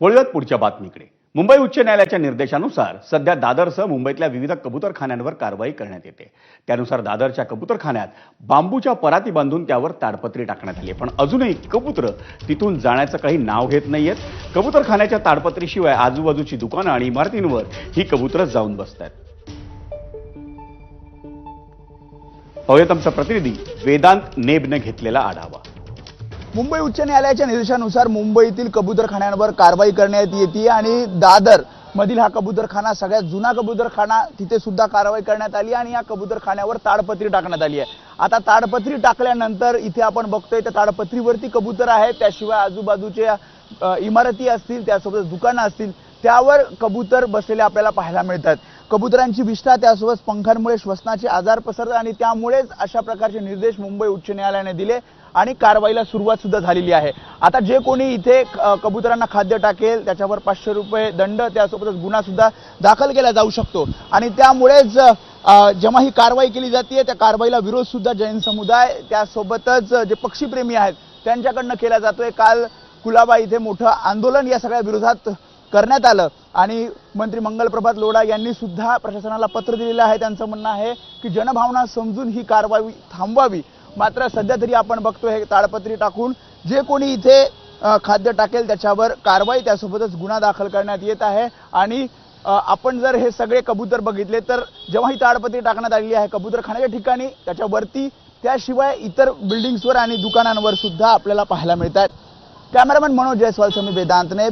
वळूयात पुढच्या बातमीकडे. मुंबई उच्च न्यायालयाच्या निर्देशानुसार सध्या दादरसह मुंबईतल्या विविध कबुतरखान्यांवर कारवाई करण्यात येते. त्यानुसार दादरच्या कबुतरखान्यात बांबूच्या पराती बांधून त्यावर ताडपत्री टाकण्यात आली पण अजूनही कबुतर तिथून जाण्याचं काही नाव घेत नाहीयेत. कबुतरखान्याच्या ताडपत्रीशिवाय आजूबाजूची दुकानं आणि इमारतींवर ही कबुतरं जाऊन बसत आहेत पाहूयात आमचा प्रतिनिधी वेदांत नेबने घेतलेला आढावा. मुंबई उच्च न्यायालयाच्या निर्देशानुसार मुंबईतील कबूतरखान्यांवर कारवाई करण्यात येते आणि दादर मधील हा कबूतरखाना सगळ्यात जुना कबूतरखाना तिथे सुद्धा कारवाई करण्यात आली आणि या कबूतरखान्यावर ताडपत्री टाकण्यात आली आहे. आता ताडपत्री टाकल्यानंतर इथे आपण बघतोय त्या ताडपत्रीवरती कबूतर आहेत त्याशिवाय आजूबाजूच्या इमारती असतील त्यासोबत दुकानं असतील त्यावर कबूतर बसलेले आपल्याला पाहायला मिळतात. कबुतरांची विष्ठा त्यासोबत पंखांमुळे श्वसनाचे आजार पसरतात आणि त्यामुळेच अशा प्रकारचे निर्देश मुंबई उच्च न्यायालयाने दिले आणि कारवाईला सुरुवात सुद्धा झालेली आहे. आता जे कोणी इथे कबुतरांना खाद्य टाकेल त्याच्यावर पाचशे रुपये दंड त्यासोबतच गुन्हा सुद्धा दाखल केला जाऊ शकतो. आणि त्यामुळेच जेव्हा ही कारवाई केली जाते त्या कारवाईला विरोध सुद्धा जैन समुदाय त्यासोबतच जे पक्षीप्रेमी आहेत त्यांच्याकडनं केला जातोय. काल कुलाबा इथे मोठं आंदोलन या सगळ्या विरोधात करण्यात आलं. आणि मंत्री मंगलप्रभात लोढा यांनी सुद्धा प्रशासनाला पत्र दिलेलं आहे. त्यांचं म्हणणं आहे की जनभावना समजून ही कारवाई थांबवावी. मात्र सध्या तरी आपण बघतोय हे ताडपत्री टाकून जे कोणी इथे खाद्य टाकेल त्याच्यावर कारवाई त्यासोबतच गुन्हा दाखल करण्यात येत आहे. आणि आपण जर हे सगळे कबूतर बघितले तर जेव्हा ही ताडपत्री टाकण्यात आलेली आहे कबूतरखान्याच्या ठिकाणी त्याच्यावरती त्याशिवाय इतर बिल्डिंग्सवर आणि दुकानांवर सुद्धा आपल्याला पाहायला मिळतात कॅमेरामॅन मनोज जयस्वाल समी वेदांतने